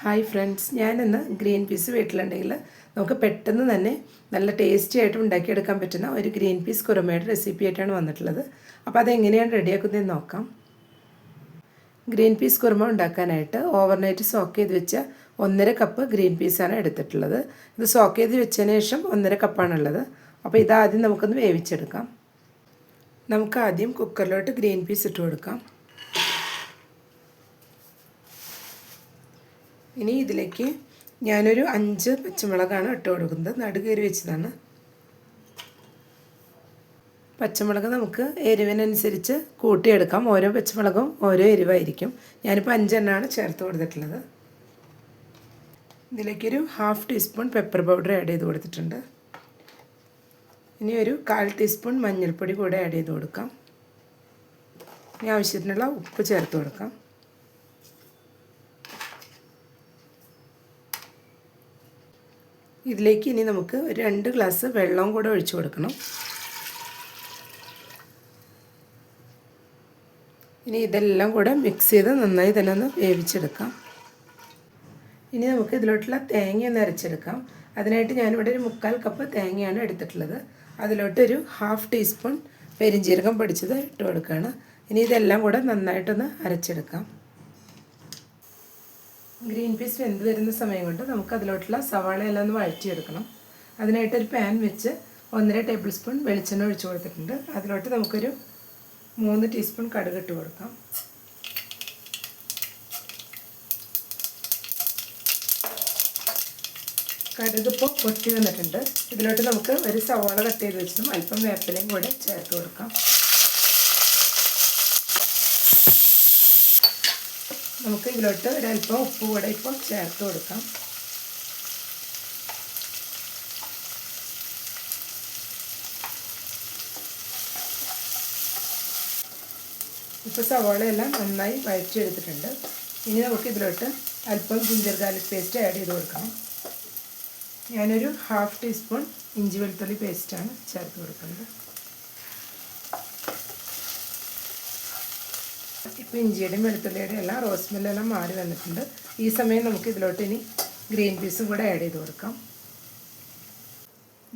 Hi friends ഞാനിന്ന് green peas വീട്ടിലുണ്ടെങ്കിൽ നമുക്ക് പെട്ടെന്ന് തന്നെ നല്ല ടേസ്റ്റി ആയിട്ട് ഉണ്ടാക്കിയെടുക്കാൻ പറ്റുന്ന ഒരു ഗ്രീൻ പീസ് കുറുമയുടെ റെസിപ്പി ആയിട്ടാണ് വന്നിട്ടുള്ളത്. അപ്പോൾ അതെങ്ങനെയാണ് റെഡിയാക്കുന്നതെന്ന് നോക്കാം. ഗ്രീൻ പീസ് കുറുമ ഉണ്ടാക്കാനായിട്ട് ഓവർനൈറ്റ് സോക്ക് ചെയ്ത് വെച്ച ഒന്നര കപ്പ് ഗ്രീൻ പീസാണ് എടുത്തിട്ടുള്ളത്. ഇത് സോക്ക് ചെയ്ത് വെച്ചതിന് ശേഷം ഒന്നര കപ്പാണുള്ളത് അപ്പോൾ ഇതാദ്യം നമുക്കൊന്ന് വേവിച്ചെടുക്കാം. നമുക്ക് ആദ്യം കുക്കറിലോട്ട് ഗ്രീൻ പീസ് ഇട്ട് കൊടുക്കാം. ഇനി ഇതിലേക്ക് ഞാനൊരു അഞ്ച് പച്ചമുളകാണ് ഇട്ട് കൊടുക്കുന്നത്. നടുകയറി വെച്ചതാണ്. പച്ചമുളക് നമുക്ക് എരിവിനനുസരിച്ച് കൂട്ടിയെടുക്കാം. ഓരോ പച്ചമുളകും ഓരോ എരിവായിരിക്കും. ഞാനിപ്പോൾ അഞ്ചെണ്ണമാണ് ചേർത്ത് കൊടുത്തിട്ടുള്ളത്. ഇതിലേക്കൊരു half teaspoon pepper powder add ചെയ്ത് കൊടുത്തിട്ടുണ്ട്. ഇനി ഒരു കാൽ ടീസ്പൂൺ മഞ്ഞൾപ്പൊടി കൂടെ ആഡ് ചെയ്ത് കൊടുക്കാം. ഇനി ആവശ്യത്തിനുള്ള ഉപ്പ് ചേർത്ത് കൊടുക്കാം. ഇതിലേക്ക് ഇനി നമുക്ക് രണ്ട് ഗ്ലാസ് വെള്ളവും കൂടെ ഒഴിച്ചു കൊടുക്കണം. ഇനി ഇതെല്ലാം കൂടെ മിക്സ് ചെയ്ത് നന്നായി തന്നെ ഒന്ന് വേവിച്ചെടുക്കാം. ഇനി നമുക്ക് ഇതിലോട്ടുള്ള തേങ്ങ ഒന്ന് അരച്ചെടുക്കാം. അതിനായിട്ട് ഞാനിവിടെ ഒരു മുക്കാൽ കപ്പ് തേങ്ങയാണ് എടുത്തിട്ടുള്ളത്. അതിലോട്ടൊരു ഹാഫ് ടീസ്പൂൺ പെരിഞ്ജീരകം പൊടിച്ചത് ഇട്ട് കൊടുക്കുകയാണ്. ഇനി ഇതെല്ലാം കൂടെ നന്നായിട്ടൊന്ന് അരച്ചെടുക്കാം. ഗ്രീൻ പീസ് വെന്ത് വരുന്ന സമയം കൊണ്ട് നമുക്ക് അതിലോട്ടുള്ള സവാള എല്ലാം ഒന്ന് വഴറ്റിയെടുക്കണം. അതിനായിട്ട് ഒരു പാൻ വെച്ച് ഒന്നര ടേബിൾ സ്പൂൺ വെളിച്ചെണ്ണ ഒഴിച്ചു കൊടുത്തിട്ടുണ്ട്. അതിലോട്ട് നമുക്കൊരു മൂന്ന് ടീസ്പൂൺ കടുക് ഇട്ട് കൊടുക്കാം. കടുക് ഇപ്പോൾ പൊട്ടി വന്നിട്ടുണ്ട്. ഇതിലോട്ട് നമുക്ക് ഒരു സവാള കട്ട് ചെയ്ത് വെച്ചിട്ടും അല്പം വേപ്പിലയും കൂടെ ചേർത്ത് കൊടുക്കാം. നമുക്ക് ഇതിലോട്ട് ഒരല്പം ഉപ്പ് കൂടെ ഇപ്പോൾ ചേർത്ത് കൊടുക്കാം. ഇപ്പോൾ സവാളയെല്ലാം നന്നായി വഴറ്റിയെടുത്തിട്ടുണ്ട്. ഇനി നമുക്ക് ഇതിലോട്ട് അല്പം ജിഞ്ചർ ഗാർലിക് പേസ്റ്റ് ആഡ് ചെയ്ത് കൊടുക്കണം. ഞാനൊരു ഹാഫ് ടീസ്പൂൺ ഇഞ്ചി വെളുത്തുള്ളി പേസ്റ്റാണ് ചേർത്ത് കൊടുക്കുന്നത്. ഇപ്പോൾ ഇഞ്ചിയുടെയും വെളുത്തുള്ളിയുടെയും എല്ലാം റോസ് മില്ലെല്ലാം മാറി വന്നിട്ടുണ്ട്. ഈ സമയം നമുക്ക് ഇതിലോട്ട് ഇനി ഗ്രീൻ പീസും കൂടെ ആഡ് ചെയ്ത് കൊടുക്കാം.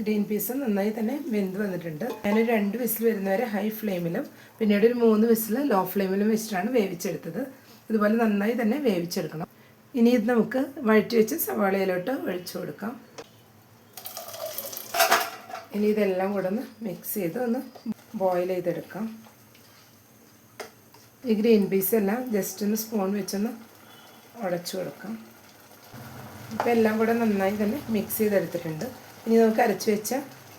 ഗ്രീൻ പീസ് നന്നായി തന്നെ വെന്ത് വന്നിട്ടുണ്ട്. ഞാനൊരു രണ്ട് വിസിൽ വരുന്നവരെ ഹൈ ഫ്ലെയിമിലും പിന്നീട് ഒരു മൂന്ന് വിസിൽ ലോ ഫ്ലെയിമിലും വെച്ചിട്ടാണ് വേവിച്ചെടുത്തത്. ഇതുപോലെ നന്നായി തന്നെ വേവിച്ചെടുക്കണം. ഇനി ഇത് നമുക്ക് വഴറ്റി വെച്ച് സവാളയിലോട്ട് ഒഴിച്ചു കൊടുക്കാം. ഇനി ഇതെല്ലാം കൂടെ ഒന്ന് മിക്സ് ചെയ്ത് ഒന്ന് ബോയിൽ ചെയ്തെടുക്കാം. ഈ ഗ്രീൻ പീസ് എല്ലാം ജസ്റ്റ് ഒന്ന് സ്പൂൺ വെച്ചൊന്ന് ഉടച്ചു കൊടുക്കാം. ഇപ്പം എല്ലാം കൂടെ നന്നായി തന്നെ മിക്സ് ചെയ്തെടുത്തിട്ടുണ്ട്. ഇനി നമുക്ക് അരച്ച് വെച്ച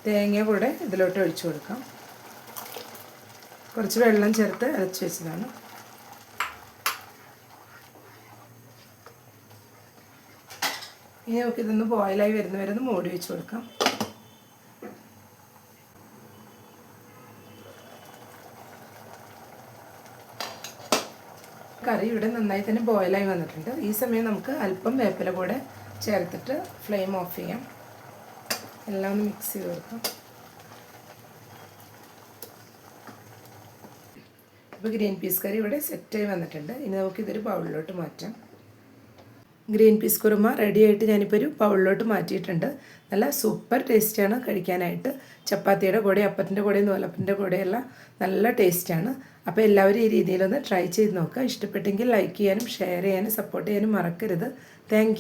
തേങ്ങ കൂടെ ഇതിലോട്ട് ഒഴിച്ചു കൊടുക്കാം. കുറച്ച് വെള്ളം ചേർത്ത് അരച്ച് വെച്ചതാണ്. ഇനി നമുക്കിതൊന്ന് ബോയിലായി വരുന്നവരെ ഒന്ന് മൂടി വെച്ച് കൊടുക്കാം. കറി ഇവിടെ നന്നായി തന്നെ ബോയിലായി വന്നിട്ടുണ്ട്. ഈ സമയം നമുക്ക് അല്പം വേപ്പില കൂടെ ചേർത്തിട്ട് ഫ്ലെയിം ഓഫ് ചെയ്യാം. എല്ലാം ഒന്ന് മിക്സ് ചെയ്ത് കൊടുക്കാം. ഇപ്പോൾ ഗ്രീൻ പീസ് കറി ഇവിടെ സെറ്റായി വന്നിട്ടുണ്ട്. ഇനി നമുക്ക് ഇതൊരു ബൗളിലോട്ട് മാറ്റാം. ഗ്രീൻ പീസ് കുറുമ റെഡി ആയിട്ട് ഞാനിപ്പോൾ ഒരു പൗളിലോട്ട് മാറ്റിയിട്ടുണ്ട്. നല്ല സൂപ്പർ ടേസ്റ്റാണ് കഴിക്കാനായിട്ട്. ചപ്പാത്തിയുടെ കൂടെ അപ്പത്തിന്റെ കൂടെ നൂലപ്പത്തിന്റെ കൂടെയെല്ലാം നല്ല ടേസ്റ്റാണ് അപ്പോൾ എല്ലാവരും ഈ രീതിയിലൊന്ന് ട്രൈ ചെയ്ത് നോക്കുക. ഇഷ്ടപ്പെട്ടെങ്കിൽ ലൈക്ക് ചെയ്യാനും ഷെയർ ചെയ്യാനും സപ്പോർട്ട് ചെയ്യാനും മറക്കരുത്. താങ്ക്